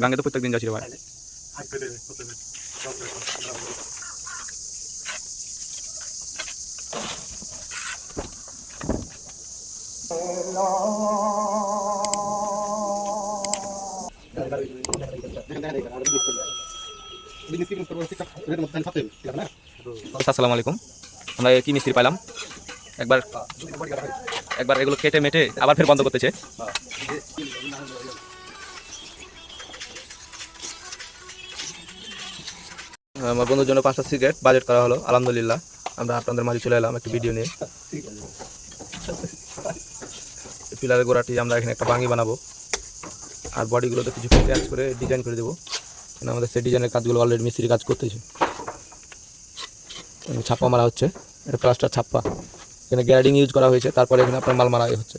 গাঙ্গে তো প্রত্যেকদিন যাচ্ছি ভাই আসসালামু আলাইকুম। আমরা কি মিস্ত্রি পাইলাম? একবার একবার এগুলো কেটে মেটে আবার ফের বন্ধ করতেছে আমার বন্ধুর জন্য পাঁচটা সিগারেট বাজেট করা হলো, আলহামদুলিল্লাহ। আমরা আপনাদের মাঝে চলে এলাম একটা ভিডিও নিয়ে। পিলারের গোড়াটি আমরা এখানে একটা বাঙি বানাবো। আর বডিগুলোতে কিছু স্ক্র্যাচ করে ডিজাইন করে দেবো। আমাদের সেই ডিজাইনের কাজগুলো অলরেডি মিস্ত্রি কাজ করতেছে। ছাপ্পা মারা হচ্ছে। এটা প্লাস্টার ছাপ্পা এখানে গ্যাডিং ইউজ করা হয়েছে। তারপরে এখানে আপনার মাল মারা হচ্ছে।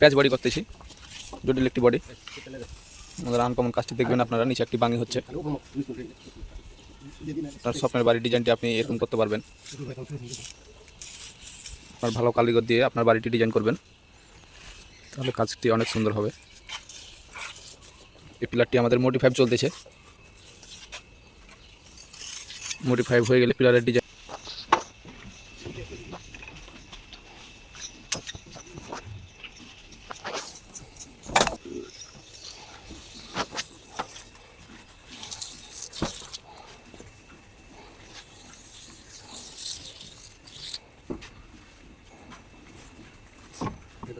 প্যাচ বডি করতেছি। জটিল একটি বডি। আমাদের আনকমন কাজটি দেখবেন আপনারা, নিচে একটি বাঙি হচ্ছে। তার স্বপ্নের বাড়ির ডিজাইনটি আপনি এরকম করতে পারবেন। আপনার ভালো কারিগর দিয়ে আপনার বাড়িটি ডিজাইন করবেন। তাহলে কাজটি অনেক সুন্দর হবে। এই পিলারটি আমাদের মোটি ফাইভ চলতেছে। মোটি ফাইভ হয়ে গেলে পিলারের ডিজাইন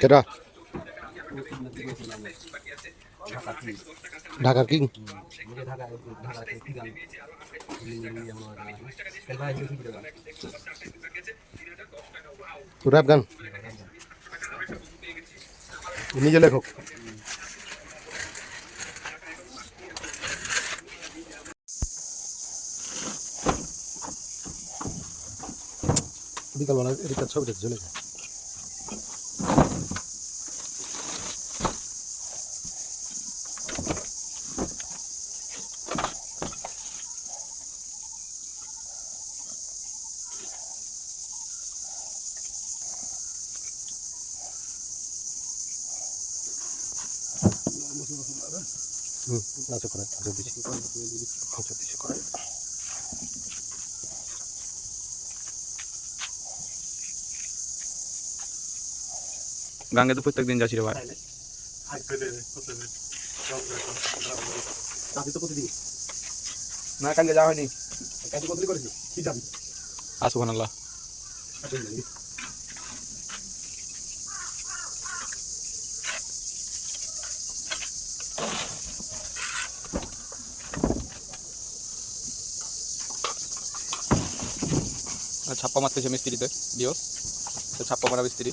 কেটা ঢাকার কিং? র‍্যাপ গান। নিজে লেখক। বিকালবেলা এদিকটা ছবিটা চলে যায়। হুম করে দিচ্ছি দিচ্ছি করে গাঙ্গে তো প্রত্যেকদিন যাচ্ছি রে ভাই। না কালকে যাওয়া হয়নি। আসুখান আল্লাহ ছাপ্পা মারতেছে মিস্ত্রিতে দিও। ছাপ্পা মারা মিস্ত্রি।